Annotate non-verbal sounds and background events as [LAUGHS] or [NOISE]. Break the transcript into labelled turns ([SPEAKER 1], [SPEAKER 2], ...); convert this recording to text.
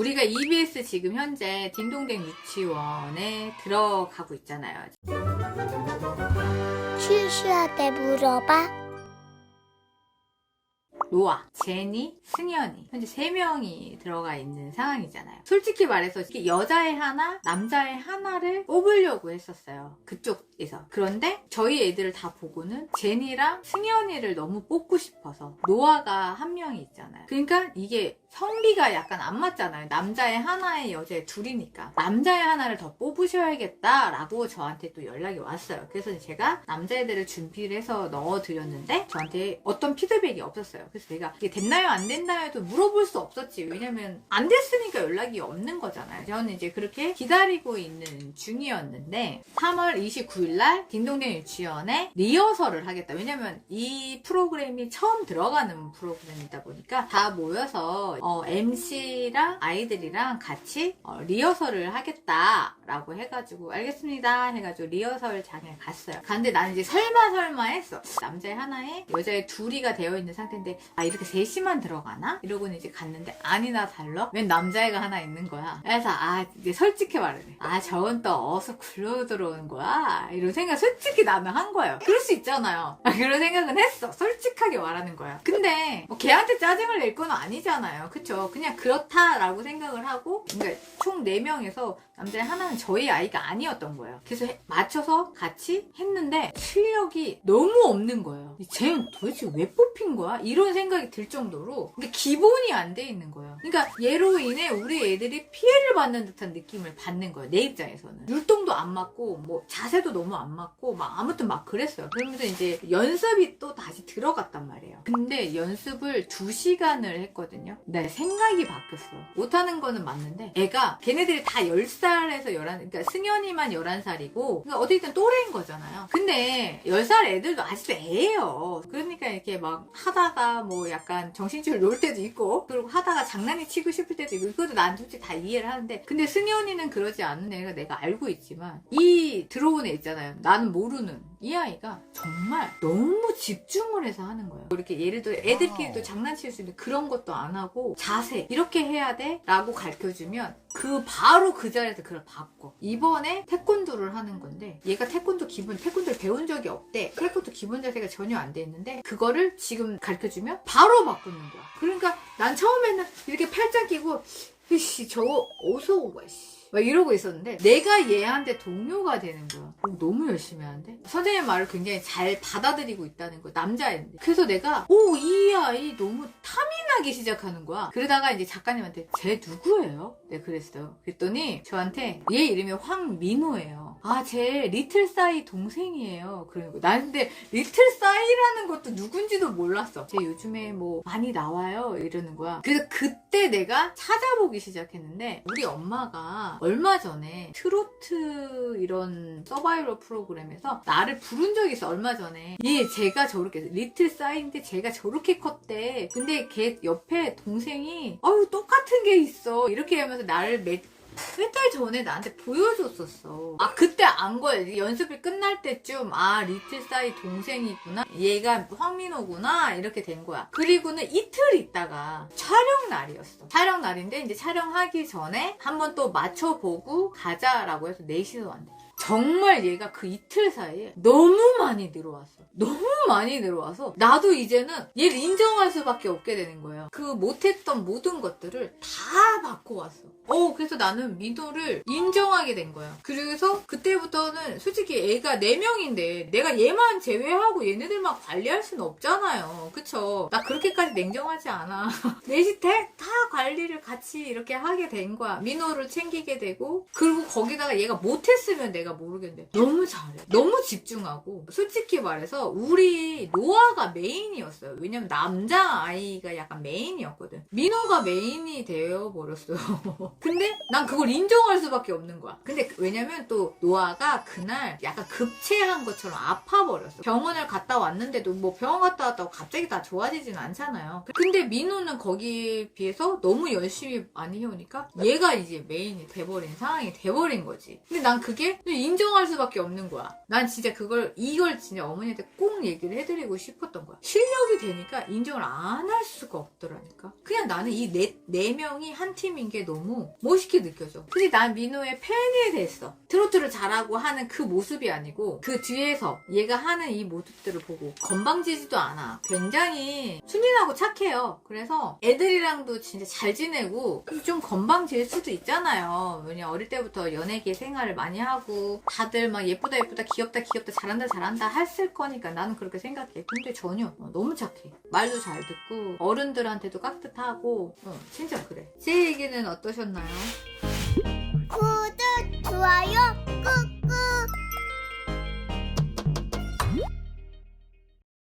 [SPEAKER 1] 우리가 EBS 지금 현재 딩동댕 유치원에 들어가고 있잖아요.
[SPEAKER 2] 슈슈한테 물어봐.
[SPEAKER 1] 노아, 제니, 승현이 현재 세 명이 들어가 있는 상황이잖아요. 솔직히 말해서 여자애 하나, 남자애 하나를 뽑으려고 했었어요. 그쪽에서. 그런데 저희 애들을 다 보고는 제니랑 승현이를 너무 뽑고 싶어서 노아가 한 명이 있잖아요. 그러니까 이게 성비가 약간 안 맞잖아요. 남자애 하나에 여자애 둘이니까. 남자애 하나를 더 뽑으셔야겠다라고 저한테 또 연락이 왔어요. 그래서 제가 남자애들을 준비를 해서 넣어드렸는데 저한테 어떤 피드백이 없었어요. 그래서 내가 이게 됐나요 안 됐나요도 물어볼 수 없었지. 왜냐면 안 됐으니까 연락이 없는 거잖아요. 저는 이제 그렇게 기다리고 있는 중이었는데 3월 29일 날 딩동댕 유치원에 리허설을 하겠다. 왜냐면 이 프로그램이 처음 들어가는 프로그램이다 보니까 다 모여서 어, MC랑 아이들이랑 같이 어, 리허설을 하겠다라고 해가지고 알겠습니다 해가지고 리허설 장에 갔어요. 갔는데 나는 이제 설마 설마 했어. 남자애 하나에 여자애 둘이가 되어 있는 상태인데 아 이렇게 셋이만 들어가나? 이러고는 이제 갔는데 아니나 달라? 웬 남자애가 하나 있는 거야. 그래서 아 이제 솔직히 말해. 아 저건 또 어서 굴러 들어오는 거야? 이런 생각 솔직히 나는 한 거예요. 그럴 수 있잖아요. 아, 그런 생각은 했어. 솔직하게 말하는 거야. 근데 뭐 걔한테 짜증을 낼 건 아니잖아요. 그쵸? 그냥 그렇다라고 생각을 하고 그러니까 총 4명에서 남자애 하나는 저희 아이가 아니었던 거예요. 그래서 해- 맞춰서 같이 했는데 실력이 너무 없는 거예요. 쟤는 도대체 왜 뽑힌 거야? 이런 생각 이 들 정도로 그러니까 기본이 안 돼 있는 거예요. 그러니까 얘로 인해 우리 애들이 피해를 받는 듯한 느낌을 받는 거예요. 내 입장에서는. 율동도 안 맞고 뭐 자세도 너무 안 맞고 막 아무튼 막 그랬어요. 그러면서 이제 연습이 또 다시 들어갔단 말이에요. 근데 연습을 2 시간을 했거든요. 네, 생각이 바뀌었어. 못하는 거는 맞는데 애가 걔네들이 다 10살에서 11, 그러니까 승현이만 11살이고 그러니까 어디든 또래인 거잖아요. 근데 10살 애들도 아직도 애예요. 그러니까 이렇게 막 하다가 뭐 약간 정신줄 놓을 때도 있고 그리고 하다가 장난이 치고 싶을 때도 있고 이것도 난 솔직히 다 이해를 하는데 근데 승현이는 그러지 않는 애가 내가 알고 있지만 이 들어온 애 있잖아요. 나는 모르는 이 아이가 정말 너무 집중을 해서 하는 거예요. 이렇게 예를 들어 애들끼리도 장난칠 수 있는 그런 것도 안 하고 자세 이렇게 해야 돼? 라고 가르쳐주면 그 바로 그 자리에서 그걸 바꿔. 이번에 태권도를 하는 건데 얘가 태권도 기본 태권도를 배운 적이 없대. 태권도 기본 자세가 전혀 안 돼 있는데 그거를 지금 가르쳐주면 바로 바꾸는 거야. 그러니까 난 처음에는 이렇게 팔짱 끼고 이씨 저거 온 거야 씨. 막 이러고 있었는데 내가 얘한테 동료가 되는 거야. 어, 너무 열심히 하는데 선생님 말을 굉장히 잘 받아들이고 있다는 거야. 남자애인데. 그래서 내가 오 이 아이 너무 탐이 나기 시작하는 거야. 그러다가 이제 작가님한테 쟤 누구예요? 내가 그랬어요. 그랬더니 저한테 얘 이름이 황민호예요. 아, 쟤 리틀 사이 동생이에요. 거야. 나 근데 리틀 사이라는 것도 누군지도 몰랐어. 쟤 요즘에 뭐 많이 나와요. 이러는 거야. 그래서 그때 내가 찾아보기 시작했는데 우리 엄마가 얼마 전에 트로트 이런 서바이벌 프로그램에서 나를 부른 적이 있어. 얼마 전에. 얘 제가 저렇게 리틀 사이인데 제가 저렇게 컸대. 근데 걔 옆에 동생이 아유 똑같은 게 있어. 이렇게 하면서 나를 몇 몇달 전에 나한테 보여줬었어. 아, 그때 안 거야. 연습이 끝날 때쯤, 아, 리틀 사이 동생이구나. 얘가 황민호구나. 이렇게 된 거야. 그리고는 이틀 있다가 촬영 날이었어. 촬영 날인데, 이제 촬영하기 전에 한번 또 맞춰보고 가자라고 해서 넷이서 왔는데. 정말 얘가 그 이틀 사이에 너무 많이 늘어왔어. 너무 많이 늘어와서 나도 이제는 얘를 인정할 수밖에 없게 되는 거예요. 그 못했던 모든 것들을 다 바꿔왔어. 어, 그래서 나는 민호를 인정하게 된 거야. 그래서 그때부터는 솔직히 애가 4명인데 내가 얘만 제외하고 얘네들만 관리할 수는 없잖아요. 그쵸? 나 그렇게까지 냉정하지 않아. [LAUGHS] 다, 다 관리를 같이 이렇게 하게 된 거야. 민호를 챙기게 되고 그리고 거기다가 얘가 못했으면 내가 모르겠는데 너무 잘해. 너무 집중하고 솔직히 말해서 우리 노아가 메인이었어요. 왜냐면 남자 아이가 약간 메인이었거든. 민호가 메인이 되어 버렸어요. [LAUGHS] 근데 난 그걸 인정할 수밖에 없는 거야. 근데 그- 왜냐면 또 노아가 그날 약간 급체한 것처럼 아파 버렸어. 병원을 갔다 왔는데도 뭐 병원 갔다 왔다고 갑자기 다 좋아지진 않잖아요. 근데 민호는 거기에 비해서 너무 열심히 많이 해오니까 얘가 이제 메인이 돼버린 상황이 돼버린 거지. 근데 난 그게 인정할 수밖에 없는 거야. 난 진짜 그걸 이걸 진짜 어머니한테 꼭 얘기를 해드리고 싶었던 거야. 실력이 되니까 인정을 안 할 수가 없더라니까. 그냥 나는 이네 네 명이 한 팀인 게 너무 멋있게 느껴져. 근데 난 민호의 팬이 됐어. 트로트를 잘하고 하는 그 모습이 아니고 그 뒤에서 얘가 하는 이 모습들을 보고 건방지지도 않아. 굉장히 순진하고 착해요. 그래서 애들이랑도 진짜 잘 지내고 좀 건방질 수도 있잖아요. 왜냐 어릴 때부터 연예계 생활을 많이 하고 다들 막 예쁘다 예쁘다 귀엽다 귀엽다 잘한다 잘한다 했을 거니까 나는 그렇게 생각해. 근데 전혀 어, 너무 착해. 말도 잘 듣고 어른들한테도 깍듯하고 어, 진짜 그래. 제 얘기는 어떠셨나요?
[SPEAKER 2] 구독, 좋아요 꾹